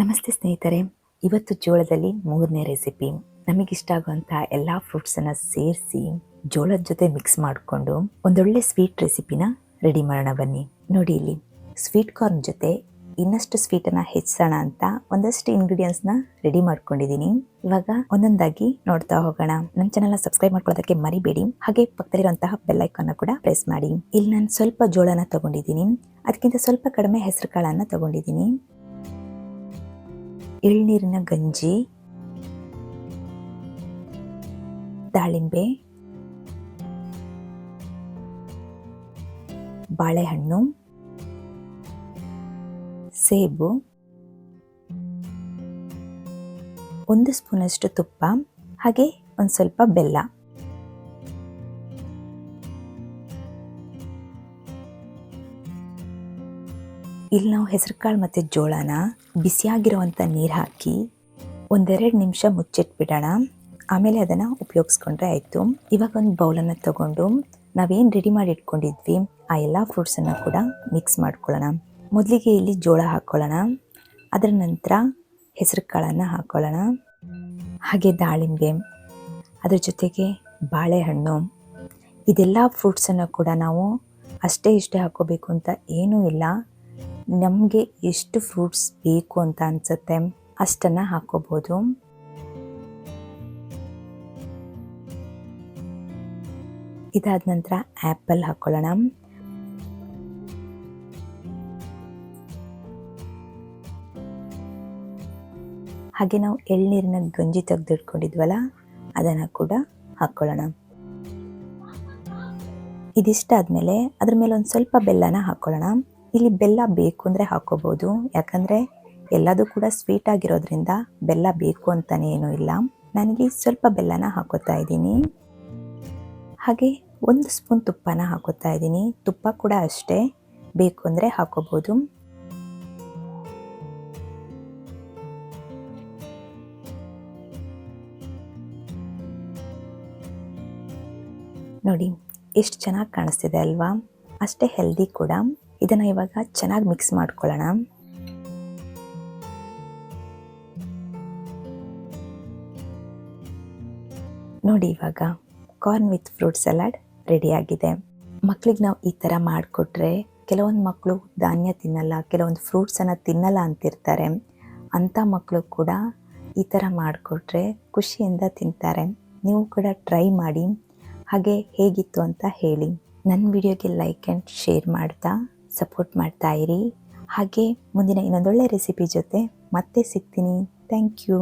ನಮಸ್ತೆ ಸ್ನೇಹಿತರೆ, ಇವತ್ತು ಜೋಳದಲ್ಲಿ ಮೂರನೇ ರೆಸಿಪಿ ನಮಗಿಷ್ಟ ಆಗುವಂಥ ಎಲ್ಲ ಫ್ರೂಟ್ಸನ್ನು ಸೇರಿಸಿ ಜೋಳದ ಜೊತೆ ಮಿಕ್ಸ್ ಮಾಡಿಕೊಂಡು ಒಂದೊಳ್ಳೆ ಸ್ವೀಟ್ ರೆಸಿಪಿನ ರೆಡಿ ಮಾಡೋಣ ಬನ್ನಿ. ನೋಡಿ ಇಲ್ಲಿ ಸ್ವೀಟ್ ಕಾರ್ನ್ ಜೊತೆ ಇನ್ನಷ್ಟು ಸ್ವೀಟನ್ನು ಹೆಚ್ಚಿಸೋಣ ಅಂತ ಒಂದಷ್ಟು ಇಂಗ್ರೀಡಿಯೆಂಟ್ಸ್ನ ರೆಡಿ ಮಾಡ್ಕೊಂಡಿದ್ದೀನಿ. ಇವಾಗ ಒಂದೊಂದಾಗಿ ನೋಡ್ತಾ ಹೋಗೋಣ. ನನ್ನ ಚಾನಲ್ನ ಸಬ್ಸ್ಕ್ರೈಬ್ ಮಾಡ್ಕೊಳ್ಳೋದಕ್ಕೆ ಮರಿಬೇಡಿ. ಹಾಗೆ ಪಕ್ಕದಲ್ಲಿರುವಂತಹ ಬೆಲ್ ಐಕಾನ್ನ ಕೂಡ ಪ್ರೆಸ್ ಮಾಡಿ. ಇಲ್ಲಿ ನಾನು ಸ್ವಲ್ಪ ಜೋಳನ ತಗೊಂಡಿದ್ದೀನಿ. ಅದಕ್ಕಿಂತ ಸ್ವಲ್ಪ ಕಡಿಮೆ ಹೆಸರು ಕಾಳನ್ನ ತಗೊಂಡಿದ್ದೀನಿ. ಎಳ್ನೀರಿನ ಗಂಜಿ ದಾಳಿಂಬೆ ಬಾಳೆಹಣ್ಣು ಸೇಬು ಒಂದು ಸ್ಪೂನಷ್ಟು ತುಪ್ಪ ಹಾಗೆ ಒಂದು ಸ್ವಲ್ಪ ಬೆಲ್ಲ. ಇಲ್ಲಿ ನಾವು ಹೆಸರುಕಾಳು ಮತ್ತು ಜೋಳನ ಬಿಸಿಯಾಗಿರುವಂಥ ನೀರು ಹಾಕಿ ಒಂದೆರಡು ನಿಮಿಷ ಮುಚ್ಚಿಟ್ಬಿಡೋಣ. ಆಮೇಲೆ ಅದನ್ನು ಉಪಯೋಗಿಸ್ಕೊಂಡ್ರೆ ಆಯಿತು. ಇವಾಗ ಒಂದು ಬೌಲನ್ನು ತಗೊಂಡು ನಾವೇನು ರೆಡಿ ಮಾಡಿ ಇಟ್ಕೊಂಡಿದ್ವಿ, ಆ ಎಲ್ಲ ಫ್ರೂಟ್ಸನ್ನು ಕೂಡ ಮಿಕ್ಸ್ ಮಾಡ್ಕೊಳ್ಳೋಣ. ಮೊದಲಿಗೆ ಇಲ್ಲಿ ಜೋಳ ಹಾಕ್ಕೊಳ್ಳೋಣ ಅದರ ನಂತರ ಹೆಸರು ಕಾಳನ್ನು ಹಾಕ್ಕೊಳ್ಳೋಣ ಹಾಗೆ ದಾಳಿಂಬೆ, ಅದ್ರ ಜೊತೆಗೆ ಬಾಳೆಹಣ್ಣು. ಇದೆಲ್ಲ ಫ್ರೂಟ್ಸನ್ನು ಕೂಡ ನಾವು ಅಷ್ಟೇ ಇಷ್ಟೇ ಹಾಕ್ಕೋಬೇಕು ಅಂತ ಏನೂ ಇಲ್ಲ. ನಮಗೆ ಎಷ್ಟು ಫ್ರೂಟ್ಸ್ ಬೇಕು ಅಂತ ಅನಿಸುತ್ತೆ, ಅಷ್ಟನ್ನು ಹಾಕೋಬೋದು. ಇದಾದ ನಂತರ ಆ್ಯಪಲ್ ಹಾಕ್ಕೊಳ್ಳೋಣ ಹಾಗೆ ನಾವು ಎಳ್ನೀರಿನ ಗಂಜಿ ತೆಗೆದಿಟ್ಕೊಂಡಿದ್ವಲ್ಲ, ಅದನ್ನು ಕೂಡ ಹಾಕ್ಕೊಳ್ಳೋಣ ಇದಿಷ್ಟಾದಮೇಲೆ ಅದ್ರ ಮೇಲೆ ಒಂದು ಸ್ವಲ್ಪ ಬೆಲ್ಲನ ಹಾಕ್ಕೊಳ್ಳೋಣ ಇಲ್ಲಿ ಬೆಲ್ಲ ಬೇಕು ಅಂದರೆ ಹಾಕೋಬೋದು. ಯಾಕಂದರೆ ಎಲ್ಲದೂ ಕೂಡ ಸ್ವೀಟ್ ಆಗಿರೋದ್ರಿಂದ ಬೆಲ್ಲ ಬೇಕು ಅಂತಲೇ ಏನೂ ಇಲ್ಲ. ನನಗೆ ಸ್ವಲ್ಪ ಬೆಲ್ಲನ ಹಾಕೋತಾ ಇದ್ದೀನಿ. ಹಾಗೆ ಒಂದು ಸ್ಪೂನ್ ತುಪ್ಪನ ಹಾಕೋತಾ ಇದ್ದೀನಿ. ತುಪ್ಪ ಕೂಡ ಅಷ್ಟೇ ಬೇಕು ಅಂದರೆ ಹಾಕೋಬೋದು. ನೋಡಿ, ಎಷ್ಟು ಚೆನ್ನಾಗಿ ಕಾಣಿಸ್ತಿದೆ ಅಲ್ವಾ? ಅಷ್ಟೇ ಹೆಲ್ದಿ ಕೂಡ. ಇದನ್ನು ಇವಾಗ ಚೆನ್ನಾಗಿ ಮಿಕ್ಸ್ ಮಾಡ್ಕೊಳ್ಳೋಣ. ನೋಡಿ ಇವಾಗ ಕಾರ್ನ್ ವಿತ್ ಫ್ರೂಟ್ ಸಲಾಡ್ ರೆಡಿಯಾಗಿದೆ ಮಕ್ಳಿಗೆ ನಾವು ಈ ಥರ ಮಾಡಿಕೊಟ್ರೆ ಕೆಲವೊಂದು ಮಕ್ಕಳು ಧಾನ್ಯ ತಿನ್ನಲ್ಲ, ಕೆಲವೊಂದು ಫ್ರೂಟ್ಸನ್ನು ತಿನ್ನಲ್ಲ ಅಂತಿರ್ತಾರೆ. ಅಂಥ ಮಕ್ಕಳು ಕೂಡ ಈ ಥರ ಮಾಡಿಕೊಟ್ರೆ ಖುಷಿಯಿಂದ ತಿಂತಾರೆ. ನೀವು ಕೂಡ ಟ್ರೈ ಮಾಡಿ, ಹಾಗೆ ಹೇಗಿತ್ತು ಅಂತ ಹೇಳಿ. ನನ್ನ ವಿಡಿಯೋಗೆ ಲೈಕ್ ಆ್ಯಂಡ್ ಶೇರ್ ಮಾಡ್ತಾ. ಸಪೋರ್ಟ್ ಮಾಡ್ತಾ ಇರಿ. ಹಾಗೆ ಮುಂದಿನ ಇನ್ನೊಂದೊಳ್ಳೆ ರೆಸಿಪಿ ಜೊತೆ ಮತ್ತೆ ಸಿಗ್ತೀನಿ. Thank you